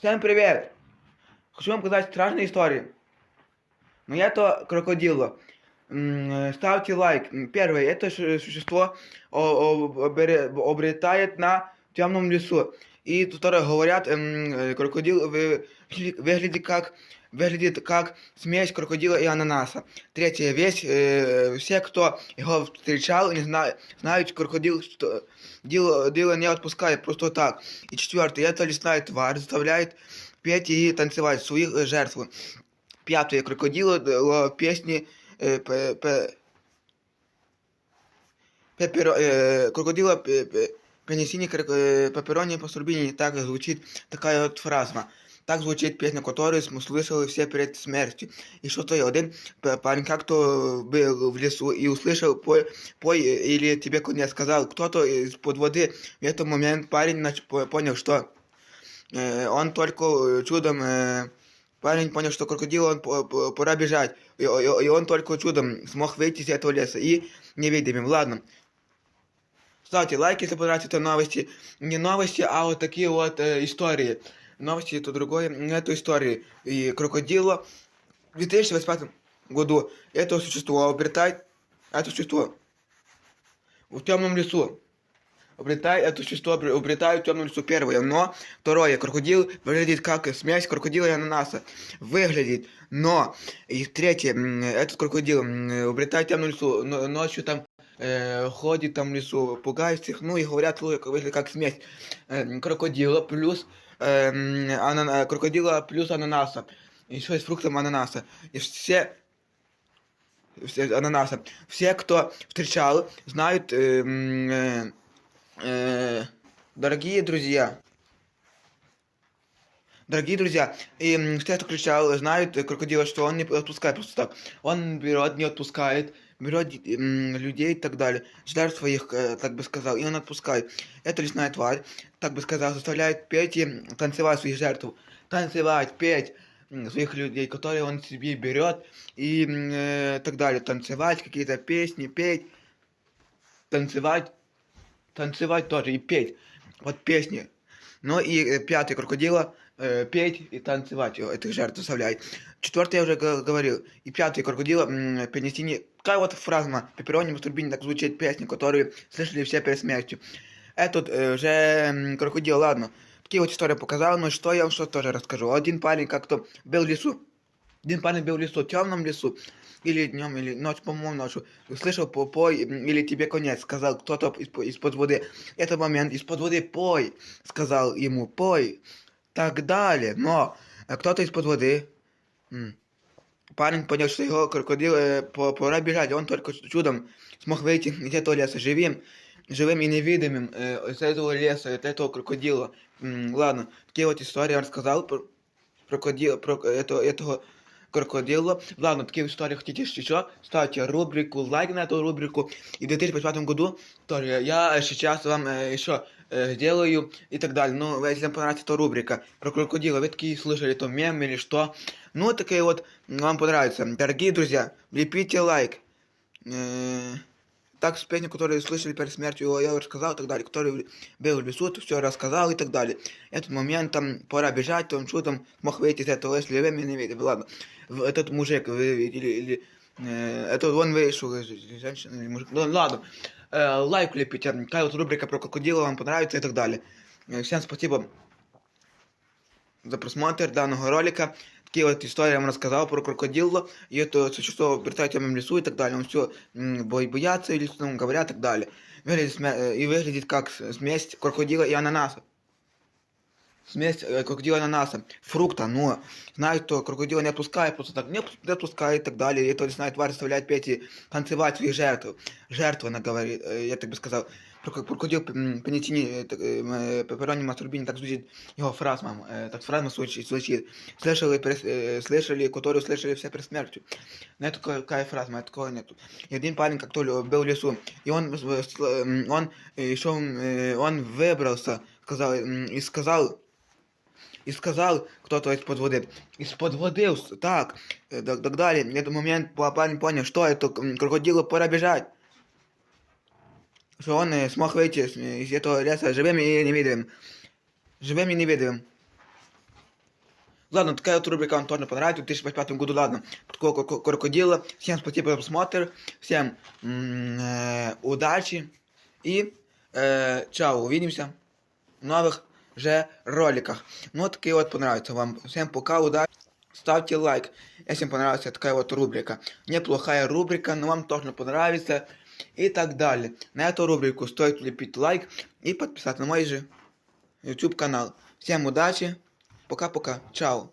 Всем привет! Хочу вам показать страшную историю. Но я то крокодило. М, э, Ставьте лайк. Первое, это существо обретает на темном лесу. И второе, говорят, э, крокодил вы- выглядит как выглядит как смесь крокодила и ананаса. Третье, весь, э, все, кто его встречал, не знаю, знают, крокодил что дело, дело не отпускает просто так. И четвертое, эта лесная тварь заставляет петь и танцевать своих э, жертв. Пятое, крокодилы э, песни э, пе- пе- пеперо, э, крокодила пе- пе- Пенесини пеперони посурбини. Так звучит такая вот фраза. Так звучит песня, которую мы слышали все перед смертью. И что-то и один п- парень как-то был в лесу и услышал пой, пой э, или тебе конец сказал кто-то из-под воды. В этот момент парень нач- по- понял, что э, он только э, чудом э, парень понял, что крокодил он по- по- пора бежать. И, и- и он только чудом смог выйти из этого леса и невидимым. Ладно. Ставьте лайки, если понравятся это новости. Не новости, а вот такие вот э, истории. Новости это другое, это истории. И крокодила в 2025 году это существо обретает, это существо в темном лесу. Обретает, это существо обре- обретает в темном лесу первое. Но второе, крокодил выглядит как смесь крокодила и ананаса. Выглядит. Но, и третье, этот крокодил обретает в темном лесу. но- Ночью там э, ходит там в лесу, пугает всех, ну и говорят, ну, выглядит как смесь э, крокодила плюс э, анана- крокодила плюс ананаса. Еще с фруктом ананаса. И все все ананаса. Все, кто встречал, знают, э, э, э, дорогие друзья, Дорогие друзья, и все, кто кричал, знают крокодила, что он не отпускает просто так. Он берет, не отпускает, берет людей и так далее. Ждет своих, э, так бы сказал, и он отпускает. Эта лесная тварь, так бы сказал, заставляет петь и танцевать своих жертв. Танцевать, петь своих людей, которые он себе берет и э, так далее. Танцевать, какие-то песни, петь, танцевать, танцевать тоже и петь. Вот песни. Ну и э, пятый крокодила э, петь и танцевать этих жертв заставляет. Четвертый я уже говорил. И пятый крокодила м, Пенестини. Какая вот фраза Пеперони Мастурбини так звучит песни, которые слышали все перед смертью. Этот э, же крокодил, ладно. Такие вот истории показал, но что я вам что тоже расскажу. Один парень как-то был в лесу. Один парень был в лесу, темном лесу. Или днем, или ночью, по-моему, ночью. Слышал по пой, или тебе конец, сказал кто-то из- из-под воды. Этот момент из-под воды пой, сказал ему, пой. Так далее. Но э, кто-то из-под воды. м, Парень понял, что его крокодил э, по- пора бежать. Он только чудом смог выйти из этого леса живым, живым и невидимым э, из этого леса, от этого крокодила. М, Ладно, такие вот истории я рассказал про крокодил, про этого, этого крокодила. Ладно, такие истории хотите еще, ставьте рубрику, лайк на эту рубрику. И в 2025 году тоже я сейчас вам э, еще э, сделаю и так далее. Ну, если вам понравится эта рубрика про крокодила, вы такие слышали то мем или что. Ну, такие вот вам понравится. Дорогие друзья, лепите лайк. Э, так, с песней, которые слышали перед смертью, я рассказал и так далее, который был в лесу, все рассказал и так далее. Этот момент, там, пора бежать, там, что там, мог выйти из этого, если вы меня не видели, ладно. Этот мужик, вы видели, или, э, это он вышел, женщины, или мужик, ну, ладно. Э, лайк лепите, какая вот рубрика про крокодила вам понравится и так далее. Э, всем спасибо за просмотр данного ролика. Такие вот истории я вам рассказал про крокодила, и это существо обретает в темном лесу и так далее. Он все боятся или что говорят и так далее. Выглядит, смя- э, и выглядит как с- смесь крокодила и ананаса. Смесь э, крокодила и ананаса. Фрукта, но знают, что крокодила не отпускает, просто так не отпу- не отпускает и так далее. И это лесная тварь заставляет петь и танцевать своих жертв. Жертва, она говорит, э, я так бы сказал. Крокодил м, Пенитини, Пеперони Мастурбини, так звучит его э, так фраза звучит. Слышали, э, слышали, которую слышали все перед смертью. Нет такой, какая фраза, мам, такого нету. И один парень как-то был в лесу, и он, он еще, он выбрался, сказал, и сказал, и сказал кто-то из-под воды. Из-под воды, ус- так, э, так, так далее. В этот момент па- парень понял, что это крокодилу пора бежать. Что он э, смог выйти с- из этого леса живым и невидимым. Живым и невидимым. Ладно, такая вот рубрика вам тоже понравится в 2025 году, ладно. Такого ко- ко- крокодила. Всем спасибо за просмотр, всем э, удачи и э, чао, увидимся в новых же роликах. Ну, вот такие вот понравится вам. Всем пока, удачи. Ставьте лайк, если вам понравилась такая вот рубрика. Неплохая рубрика, но вам тоже понравится и так далее. На эту рубрику стоит лепить лайк и подписаться на мой же YouTube канал. Всем удачи, пока-пока, чао.